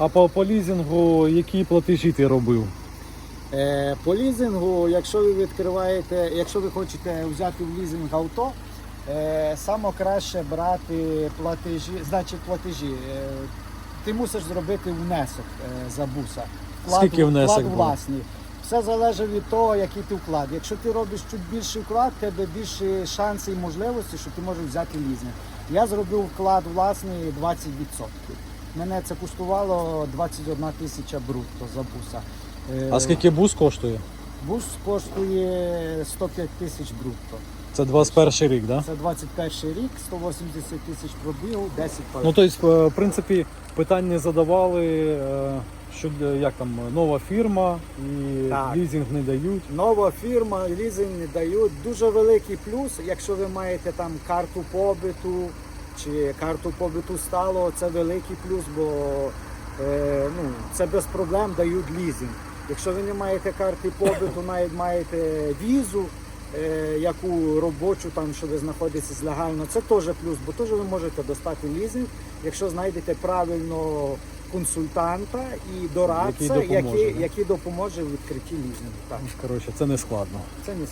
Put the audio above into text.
А по, по лізингу які платежі ти робив? Е, По лізингу, якщо ви відкриваєте, якщо ви хочете взяти в лізинг авто, е, саме краще брати платежі, значить платежі. Е, Ти мусиш зробити внесок е, за буса. Скільки внесок вклад буде? власний. Все залежить від того, який ти вклад. Якщо ти робиш чуть більший вклад, тебе більше шанси і можливості, що ти можеш взяти лізинг. Я зробив вклад власний 20%. Мене це коштувало 21 тисяча брутто за буса. Е, А скільки бус коштує? Бус коштує 105 тисяч брутто. Це 21 рік, да? Це 21 рік, 180 тисяч пробігу, 10 палив. Ну тобто, в принципі, питання задавали, е, що як там нова фірма і Так. лізинг не дають. Нова фірма, лізинг не дають. Дуже великий плюс, якщо ви маєте там карту побиту чи карту побиту стало, це великий плюс, бо е, ну, це без проблем дають лізинг. Якщо ви не маєте карти побиту, навіть маєте візу, е, яку робочу, там, що ви знаходитесь легально, це теж плюс, бо теж ви можете достати лізинг, якщо знайдете правильно консультанта і дорадця, Який допоможе, який, да? який допоможе в відкритті лізингу. Так, Коротше, це не складно. це не